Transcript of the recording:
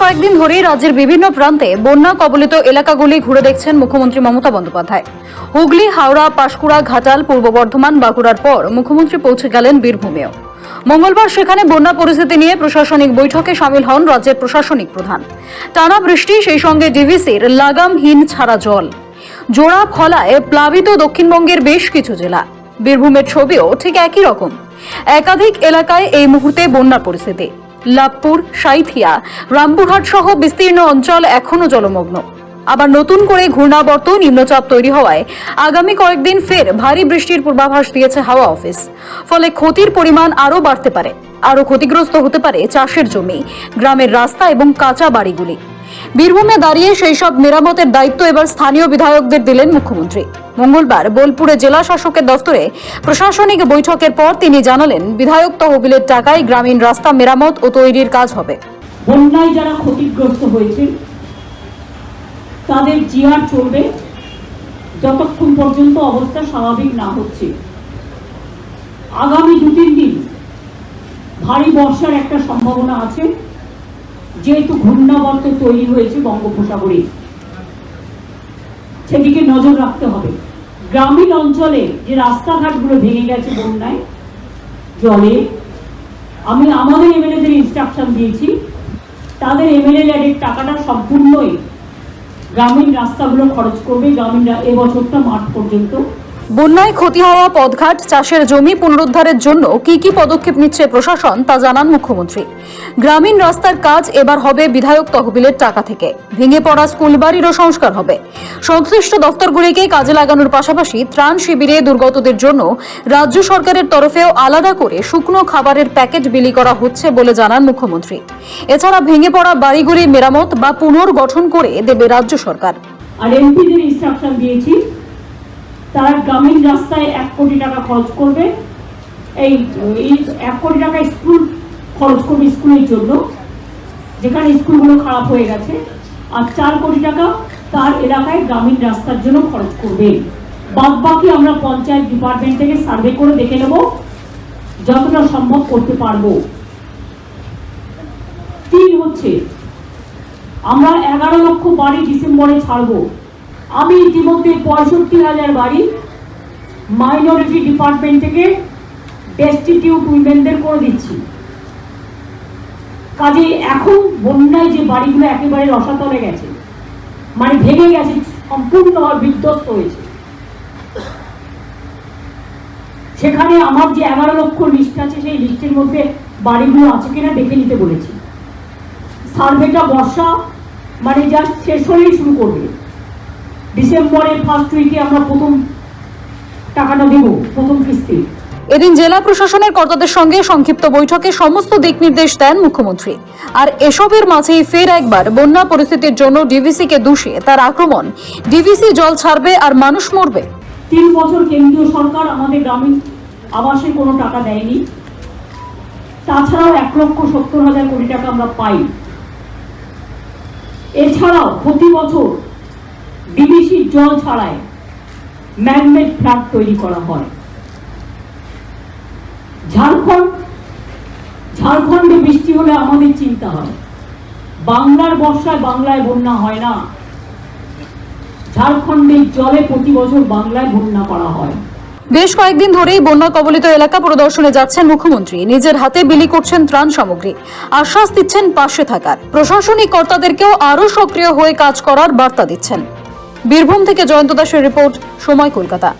কয়েকদিন ধরেই রাজ্যের বিভিন্ন প্রান্তে বন্যা কবলিত এলাকাগুলি ঘুরে দেখছেন মুখ্যমন্ত্রী মমতা বন্দ্যোপাধ্যায়। হুগলি, হাওড়া, পাঁশকুড়া, ঘাটাল, পূর্ব বর্ধমান বাঁকুড়ার পর মুখ্যমন্ত্রী পৌঁছে গেলেন বীরভূমেও। মঙ্গলবার সেখানে বন্যা পরিস্থিতি নিয়ে প্রশাসনিক বৈঠকে সামিল হন রাজ্যের প্রশাসনিক প্রধান। টানা বৃষ্টি, সেই সঙ্গে ডিভিসির লাগামহীন ছাড়া জল। জোড়া খলায় প্লাবিত দক্ষিণবঙ্গের বেশ কিছু জেলা। বীরভূমের ছবিও ঠিক একই রকম। একাধিক এলাকায় এই মুহূর্তে বন্যার পরিস্থিতি। লাভপুর, সাইথিয়া। রামপুরহাট সহ বিস্তীর্ণ অঞ্চল এখনও জলমগ্ন। আবার নতুন করে ঘূর্ণাবর্ত নিম্নচাপ তৈরি হওয়ায় আগামী কয়েকদিন ফের ভারী বৃষ্টির পূর্বাভাস দিয়েছে হাওয়া অফিস। ফলে ক্ষতির পরিমাণ আরও বাড়তে পারে। আরও ক্ষতিগ্রস্ত হতে পারে চাষের জমি, গ্রামের রাস্তা এবং কাঁচা বাড়িগুলি। বীরভূমে দাঁড়িয়ে সেই সব মেরামতের দায়িত্ব এবার স্থানীয় বিধায়কদের দিলেন মুখ্যমন্ত্রী। মঙ্গলবার বোলপুরে জেলা শাসকের দফতরে প্রশাসনিক বৈঠকের পর তিনি জানালেন, বিধায়ক তহবিলের টাকায় গ্রামীণ রাস্তা মেরামত ও তৈরির কাজ হবে। বন্যায় যারা ক্ষতিগ্রস্ত হয়েছে, তাদের জিয়ার চলবে। যতক্ষণ পর্যন্ত অবস্থা স্বাভাবিক না হচ্ছে। আগামী দু তিন দিন ভারী বর্ষার একটা সম্ভাবনা আছে। যেহেতু ঘূর্ণাবর্ত তৈরি হয়েছে বঙ্গোপসাগরে, সেদিকে নজর রাখতে হবে। গ্রামীণ অঞ্চলে যে রাস্তাঘাটগুলো ভেঙে গেছে বন্যায়, জলে, আমি আমাদের এমএলএদের ইনস্ট্রাকশন দিয়েছি, তাদের এমএলএ ল্যাডের টাকাটা সম্পূর্ণই গ্রামীণ রাস্তাগুলো খরচ করবে গ্রামীণ এবছরটা মার্চ পর্যন্ত বন্যায় ক্ষতি হওয়া পদঘাট চাষের জমি পুনরুদ্ধারের জন্য কি কি পদক্ষেপ নিচ্ছে প্রশাসন তা জানান মুখ্যমন্ত্রী। গ্রামীণ রাস্তার কাজ এবার হবে বিধায়ক তহবিলের টাকা থেকে। ভেঙে পড়া স্কুল বাড়িরও সংস্কার হবে। সংশ্লিষ্ট দফতরগুলিকে কাজে লাগানোর পাশাপাশি ত্রাণ শিবিরে দুর্গতদের জন্য রাজ্য সরকারের তরফেও আলাদা করে শুকনো খাবারের প্যাকেট বিলি করা হচ্ছে বলে জানান মুখ্যমন্ত্রী। এছাড়া ভেঙে পড়া বাড়িগুলি মেরামত বা পুনর্গঠন করে দেবে রাজ্য সরকার। আর এমপিদের ইনস্ট্রাকশন দিয়েছি। তারা গ্রামীণ রাস্তায় এক কোটি টাকা খরচ করবে। এই এক কোটি টাকা স্কুল খরচ করবে স্কুলের জন্য। যেখানে স্কুলগুলো খারাপ হয়ে গেছে। আর চার কোটি টাকা তার এলাকায় গ্রামীণ রাস্তার জন্য খরচ করবে। বাদ বাকি আমরা পঞ্চায়েত ডিপার্টমেন্ট থেকে সার্ভে করে দেখে নেব যতটা সম্ভব করতে পারব। তিন হচ্ছে, আমরা এগারো লক্ষ বাড়ি ডিসেম্বরে ছাড়বো। আমি ইতিমধ্যে পঁয়ষট্টি হাজার বাড়ি মাইনরিটি ডিপার্টমেন্ট থেকে ডেস্টিটিউট উইমেনদের করে দিচ্ছি। কাজে এখন বন্যায় যে বাড়িগুলো একেবারে রসাতলে গেছে মানে ভেঙে গেছে সম্পূর্ণ বিধ্বস্ত হয়েছে। সেখানে আমার যে এগারো লক্ষ লিস্ট আছে, সেই লিস্টের মধ্যে বাড়িগুলো আছে কিনা দেখে নিতে বলেছি। সার্ভেটা বর্ষা মানে জাস্ট শেষ হলেই শুরু করবে। ডিসেম্বরের ফার্স্ট উইকে আমরা প্রথম টাকাটা দেবো প্রথম কিস্তি। এদিন জেলা প্রশাসনের কর্তাদের সঙ্গে সংক্ষিপ্ত বৈঠকে সমস্ত দিক নির্দেশ দেন মুখ্যমন্ত্রী। আর এসবের মাঝেই ফের একবার বন্যা পরিস্থিতির জন্য ডিভিসিকে দূষিয়ে তার আক্রমণ। ডিভিসি জল ছাড়বে আর মানুষ মরবে। তিন বছর কেন্দ্রীয় সরকার আমাদের গ্রামীণ আবাসে কোনো টাকা দেয়নি। তাছাড়াও এক লক্ষ সত্তর হাজার কোটি টাকা আমরা পাই। এছাড়াও প্রতি বছর ডিবিসির জল ছাড়ায় ম্যানমেড ফ্ল্যাট তৈরি করা হয়। ঝাড়খণ্ড, ঝাড়খণ্ডে বৃষ্টি হলে আমাদের চিন্তা হয়। বাংলার বর্ষায় বাংলায় বন্যা হয় না। ঝাড়খণ্ডের জলে প্রতি বছর বাংলায় বন্যা করা হয়। বেশ কয়েকদিন ধরেই বন্যা কবলিত এলাকা পরিদর্শনে যাচ্ছেন মুখ্যমন্ত্রী। নিজের হাতে বিলি করছেন ত্রাণ সামগ্রী। আশ্বাস দিচ্ছেন পাশে থাকার। প্রশাসনিক কর্তাদেরকেও আরও সক্রিয় হয়ে কাজ করার বার্তা দিচ্ছেন। বীরভূম থেকে জয়ন্ত দাসের রিপোর্ট সময় কলকাতা।